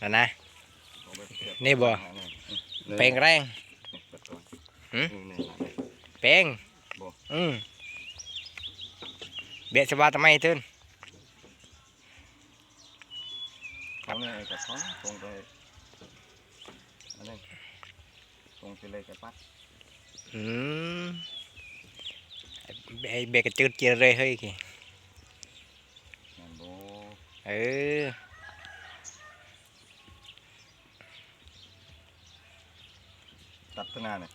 นั่นนะเอาไปเสียนี่บ่นี่เพลงแรงนี่เปิดก่อนหืมนี่นี่นี่เพลงบ่อืมเบียดสบายทำไมตื่นเอาเนี่ยไอ้กับท้องตรงไปอันนี้ตรงไปเลยกับปัดอืมไอ้เบียดกระจืดเจียเลยเฮ้ยกี่นั่นโบเออ ตัดขนาดเนี่ย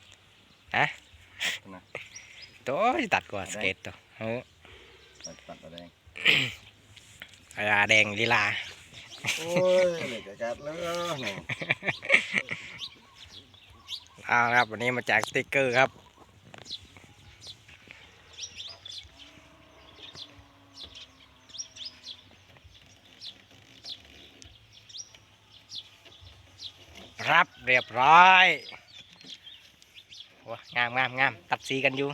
ฮะตัดขนาดตัวตัดก่อนสเก็ตตัวเออตัดตัดอะไรลาแดงลีลาโอ้ยเลยกะกัดแล้วนี่เอาครับวันนี้มาจากสติกเกอร์ครับรับเรียบร้อย โอ้งามงามงามตัดสีกันอยู่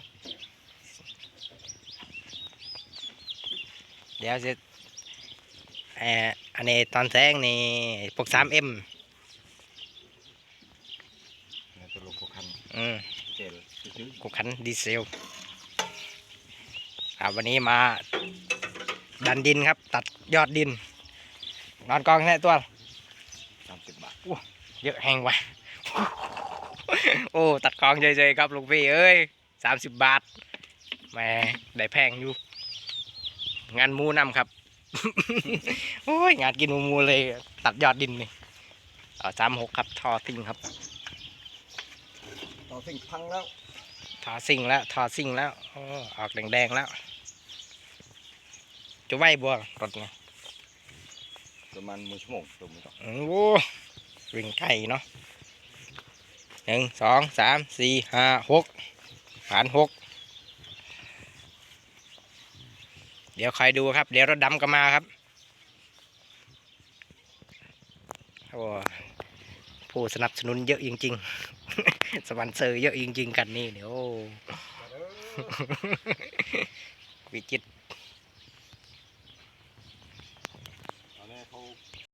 เดี๋ยวจะเอ่ออันนี้ตอนแสงนี่พวก 3M นี่ตัวลูกพวกคันอืมเจลซื้อกูขันดีเซลครับวันนี้มาดันดินครับ ตัดยอดดิน นอนกองแค่ตัวสามสิบบาทเยอะแหงว่ะ โอ้ ตัดกองเฉยๆครับลุงพี่เอ้ยสามสิบบาทแหม่ได้แพงอยู่ งานหมูนำครับ โอ้ย งานกินหมูหมูเลย ตัดยอดดินนี่เอาสามหกครับ ทอซิ่งครับต่อสิ่งพังแล้ว ทอซิ่งแล้ว ทอซิ่งแล้วโอ้ออกแดงๆแล้ว จะไหวบัวรถเนี่ยประมาณมือชั่วโมงตัวมือต่อโอ้โหวิ่งไก่เนาะ หนึ่งสองสามสี่ห้าหกหารหกเดี๋ยวใครดูครับ เดี๋ยวรถดำก็มาครับโอ้ผู้สนับสนุนเยอะจริง ๆ สปอนเซอร์เยอะจริง ๆ กันนี่เดี๋ยววิจิต